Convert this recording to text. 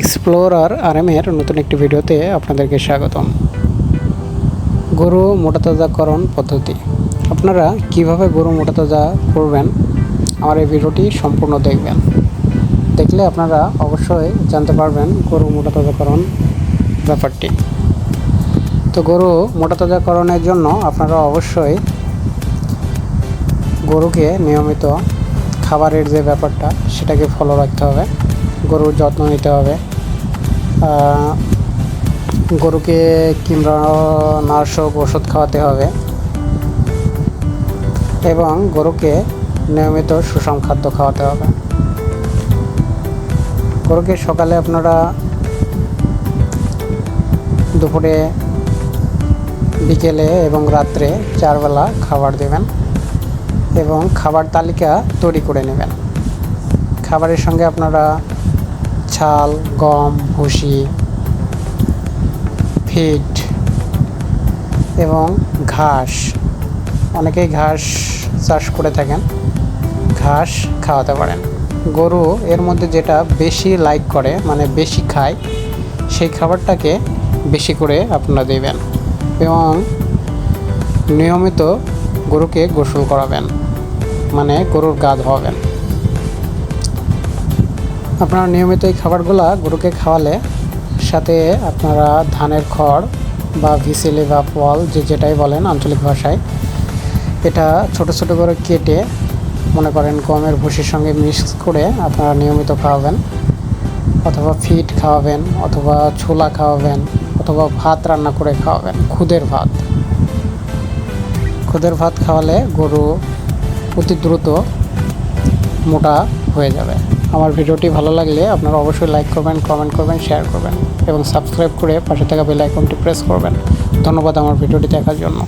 Explorer আরএমের নতুন একটি ভিডিওতে আপনাদেরকে স্বাগতম। গরু মোটাতাজাকরণ পদ্ধতি। আপনারা কীভাবে গরু মোটাতাজা করবেন, আমার এই ভিডিওটি সম্পূর্ণ দেখবেন। দেখলে আপনারা অবশ্যই জানতে পারবেন গরু মোটাতাজাকরণ ব্যাপারটি। তো গরু মোটাতাজাকরণের জন্য আপনারা অবশ্যই গরুকে নিয়মিত খাবারের যে ব্যাপারটা, সেটাকে ফলো রাখতে হবে। গরুর যত্ন নিতে হবে। গরুকে কিংবা ওষুধ খাওয়াতে হবে এবং গরুকে নিয়মিত সুষম খাদ্য খাওয়াতে হবে। গরুকে সকালে আপনারা দুপুরে, বিকেলে এবং রাত্রে চারবেলা খাবার দেবেন এবং খাবার তালিকা তৈরি করে নেবেন। খাবারের সঙ্গে আপনারা ছাল গম, ভুসি, ফিড এবং ঘাস। অনেকেই ঘাস চাষ করে থাকেন, ঘাস খাওয়াতে পারেন। গরু এর মধ্যে যেটা বেশি লাইক করে মানে বেশি খায়, সেই খাবারটাকে বেশি করে আপনারা দেবেন এবং নিয়মিত গরুকে গোসল করাবেন মানে গরুর গা ধোয়াবেন। আপনারা নিয়মিত এই খাবারগুলা গরুকে খাওয়ালে, সাথে আপনারা ধানের খড় বা ভিসেলে বা পল যে যেটাই বলেন আঞ্চলিক ভাষায়, এটা ছোট ছোট করে কেটে মনে করেন গমের ভুসির সঙ্গে মিক্স করে আপনারা নিয়মিত খাওয়াবেন, অথবা ফিট খাওয়াবেন, অথবা ছোলা খাওয়াবেন, অথবা ভাত রান্না করে খাওয়াবেন, খুদের ভাত। খুদের ভাত খাওয়ালে গরু অতি দ্রুত মোটা হয়ে যাবে। আমার ভিডিওটি ভালো লাগলে আপনারা অবশ্যই লাইক করবেন কমেন্ট করবেন শেয়ার করবেন এবং সাবস্ক্রাইব করে পাশে থাকা বেল আইকনটি প্রেস করবেন। ধন্যবাদ আমার ভিডিওটি দেখার জন্য।